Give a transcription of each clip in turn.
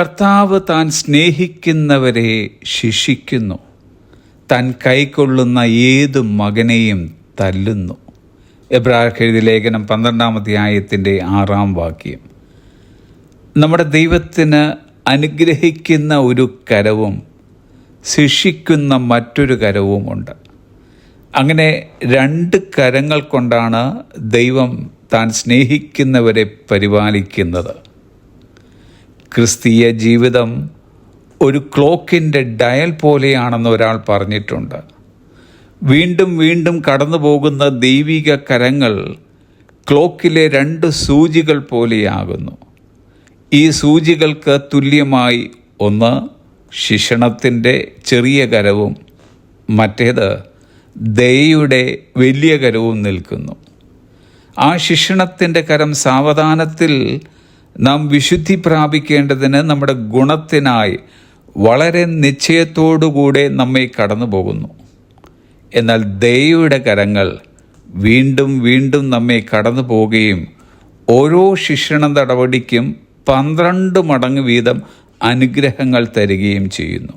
കർത്താവ് താൻ സ്നേഹിക്കുന്നവരെ ശിക്ഷിക്കുന്നു. താൻ കൈക്കൊള്ളുന്ന ഏതു മകനെയും തല്ലുന്നു. എബ്രാഹെഴുതി ലേഖനം പന്ത്രണ്ടാമത്തെ ആയത്തിന്റെ ആറാം വാക്യം. നമ്മുടെ ദൈവത്തിന് അനുഗ്രഹിക്കുന്ന ഒരു കരവും ശിക്ഷിക്കുന്ന മറ്റൊരു കരവുമുണ്ട് അങ്ങനെ രണ്ട് കരങ്ങൾ കൊണ്ടാണ് ദൈവം താൻ സ്നേഹിക്കുന്നവരെ പരിപാലിക്കുന്നത്. ക്രിസ്തീയ ജീവിതം ഒരു ക്ലോക്കിന്റെ ഡയൽ പോലെയാണെന്ന് ഒരാൾ പറഞ്ഞിട്ടുണ്ട്. വീണ്ടും വീണ്ടും കടന്നു പോകുന്ന ദൈവിക കരങ്ങൾ ക്ലോക്കിലെ രണ്ട് സൂചികൾ പോലെയാകുന്നു. ഈ സൂചികൾക്ക് തുല്യമായി ഒന്ന് ശിക്ഷണത്തിന്റെ ചെറിയ കരവും മറ്റേത് ദയയുടെ വലിയ കരവും നിൽക്കുന്നു. ആ ശിക്ഷണത്തിന്റെ കരം സാവധാനത്തിൽ നാം വിശുദ്ധി പ്രാപിക്കേണ്ടതിന് നമ്മുടെ ഗുണത്തിനായി വളരെ നിശ്ചയത്തോടുകൂടെ നമ്മെ കടന്നു പോകുന്നു എന്നാൽ ദയയുടെ കരങ്ങൾ വീണ്ടും വീണ്ടും നമ്മെ കടന്നു പോവുകയും ഓരോ ശിക്ഷണ നടപടിക്കും പന്ത്രണ്ട് മടങ്ങ് വീതം അനുഗ്രഹങ്ങൾ തരികയും ചെയ്യുന്നു.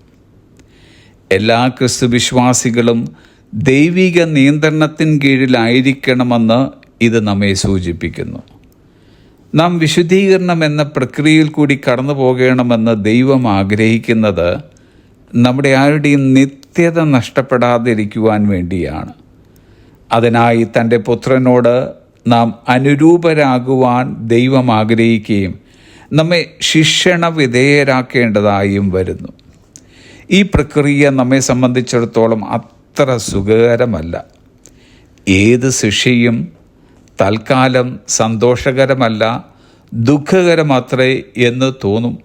എല്ലാ ക്രിസ്തു വിശ്വാസികളും ദൈവിക നിയന്ത്രണത്തിൻ കീഴിലായിരിക്കണമെന്ന് ഇത് നമ്മെ സൂചിപ്പിക്കുന്നു. നാം വിശുദ്ധീകരണം എന്ന പ്രക്രിയയിൽ കൂടി കടന്നു പോകണമെന്ന് ദൈവം ആഗ്രഹിക്കുന്നത് നമ്മുടെ ആരുടെയും നിത്യത നഷ്ടപ്പെടാതിരിക്കുവാൻ വേണ്ടിയാണ്. അതിനായി തന്റെ പുത്രനോട് നാം അനുരൂപരാകുവാൻ ദൈവം ആഗ്രഹിക്കുകയും നമ്മെ ശിക്ഷണ വിധേയരാക്കേണ്ടതായും വരുന്നു. ഈ പ്രക്രിയ നമ്മെ സംബന്ധിച്ചിടത്തോളം അത്ര സുഖകരമല്ല. ഏത് ശിക്ഷയും തൽക്കാലം സന്തോഷകരമല്ല ദുഃഖകരമത്രേ എന്ന് തോന്നും.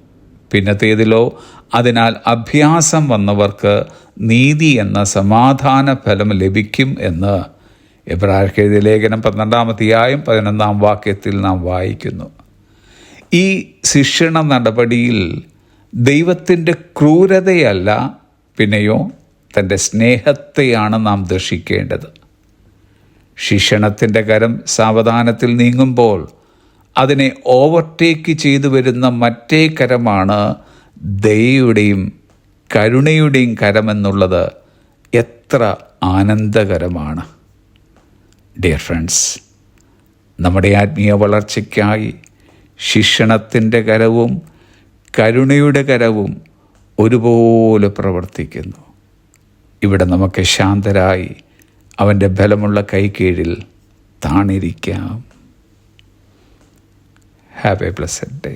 പിന്നത്തേതിലോ അതിനാൽ അഭ്യാസം വന്നവർക്ക് നീതി എന്ന സമാധാന ഫലം ലഭിക്കും എന്ന്. എബ്രാഹിം ലേഖനം പന്ത്രണ്ടാമത്തെയായും പതിനൊന്നാം വാക്യത്തിൽ നാം വായിക്കുന്നു. ഈ ശിക്ഷണ നടപടിയിൽ ദൈവത്തിന്റെ ക്രൂരതയല്ല പിന്നെയോ തന്റെ സ്നേഹത്തെയാണ് നാം ദർശിക്കേണ്ടത്. ശിക്ഷണത്തിന്റെ കരം സാവധാനത്തിൽ നീങ്ങുമ്പോൾ അതിനെ ഓവർടേക്ക് ചെയ്തു വരുന്ന മറ്റേ കരമാണ് ദയയുടെയും കരുണയുടെയും കരമെന്നുള്ളത് എത്ര ആനന്ദകരമാണ്. ഡിയർ ഫ്രണ്ട്സ് നമ്മുടെ ആത്മീയ വളർച്ചയ്ക്കായി ശിക്ഷണത്തിന്റെ കരവും കരുണയുടെ കരവും ഒരുപോലെ പ്രവർത്തിക്കുന്നു. ഇവിടെ നമുക്ക് ശാന്തരായി അവന്റെ ബലമുള്ള കൈ കീഴിൽ താണിരിക്കാം ഹാവ് എ ഡേ